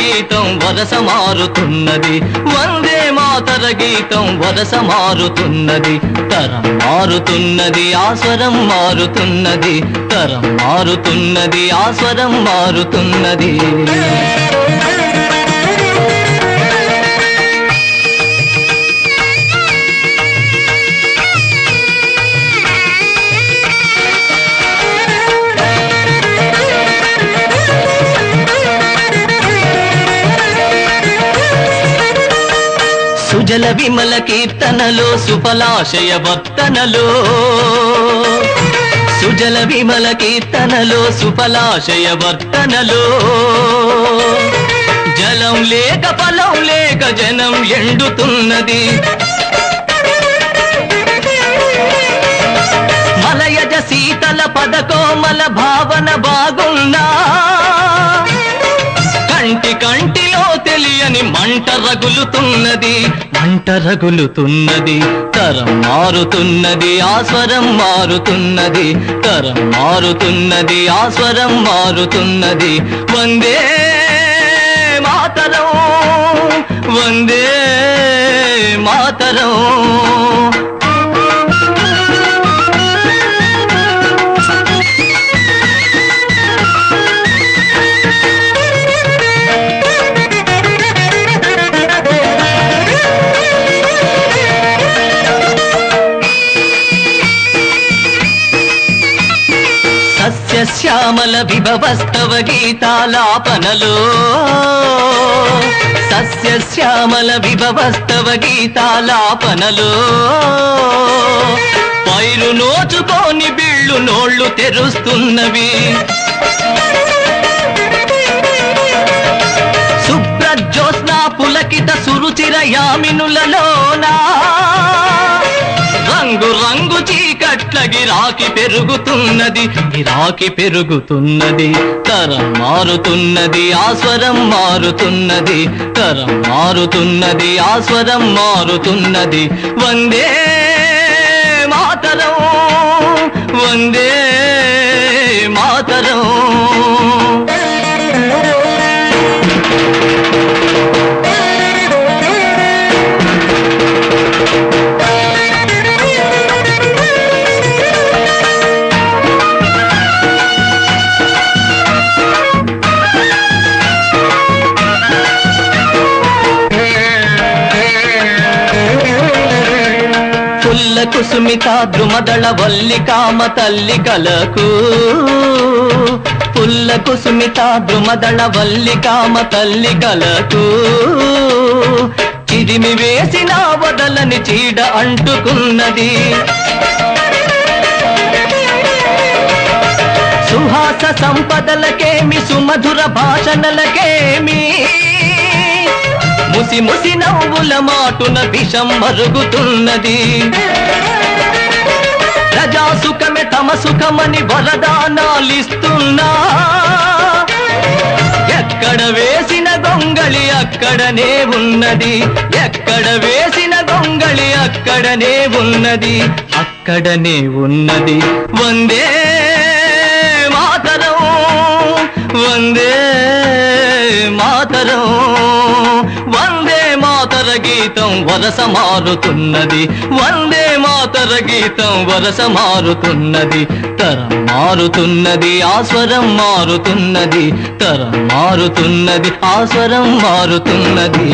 గీతం వరస మారుతున్నది వందే మాతర గీతం వరస మారుతున్నది తరం మారుతున్నది ఆస్వరం మారుతున్నది. తరం మారుతున్నది ఆస్వరం మారుతున్నది. జల విమల కీర్తనలో సుఫలాశయ వర్తనలో సుజల విమల కీర్తనలో సుఫలాశయ వర్తనలో జలం లేక ఫలం లేక జనం ఎండుతున్నది. మలయజ శీతల పదకోమల భావన బాగు తెలియని మంట రగులుతున్నది. మంట రగులుతున్నది. తరం మారుతున్నది. ఆస్వరం మారుతున్నది. తరం మారుతున్నది. ఆస్వరం మారుతున్నది. వందే మాతరం. వందే మాతరం. సస్యశ్యామల విభవస్తవ గీతాలాపనలో. సస్యశ్యామల విభవస్తవ గీతాలాపనలో. పైరు నోచుకోని బిళ్ళు నోళ్ళు తెరుస్తున్నవి. గిరాకి పెరుగుతున్నది గిరాకి పెరుగుతున్నది తరం మారుతున్నది ఆస్వరం మారుతున్నది తరం మారుతున్నది ఆస్వరం మారుతున్నది. వందే మాతరం వందే కుసుమిత ద్రుమదళ వల్లి కామ తల్లి కలకు పుల్ల కుసుమిత ద్రుమదళ వల్లి కామ తల్లి కలకు చిరిమి వేసిన వదలని చీడ అంటుకున్నది. సుహాస సంపదలకేమి సుమధుర భాషణలకేమి ముసి ముసి నవ్వుల మాటున విషం మరుగుతున్నది. ప్రజా సుఖమే తమ సుఖమని వరదానాలిస్తున్నా ఎక్కడ వేసిన గొంగళి అక్కడనే ఉన్నది. ఎక్కడ వేసిన గొంగళి అక్కడనే ఉన్నది. అక్కడనే ఉన్నది. వందే మాతరం వందే మాతరం. మాతర గీతం వరస మారుతున్నది. వందే మాతర గీతం వరస మారుతున్నది. తరం మారుతున్నది ఆస్వరం మారుతున్నది. తరం మారుతున్నది ఆస్వరం మారుతున్నది.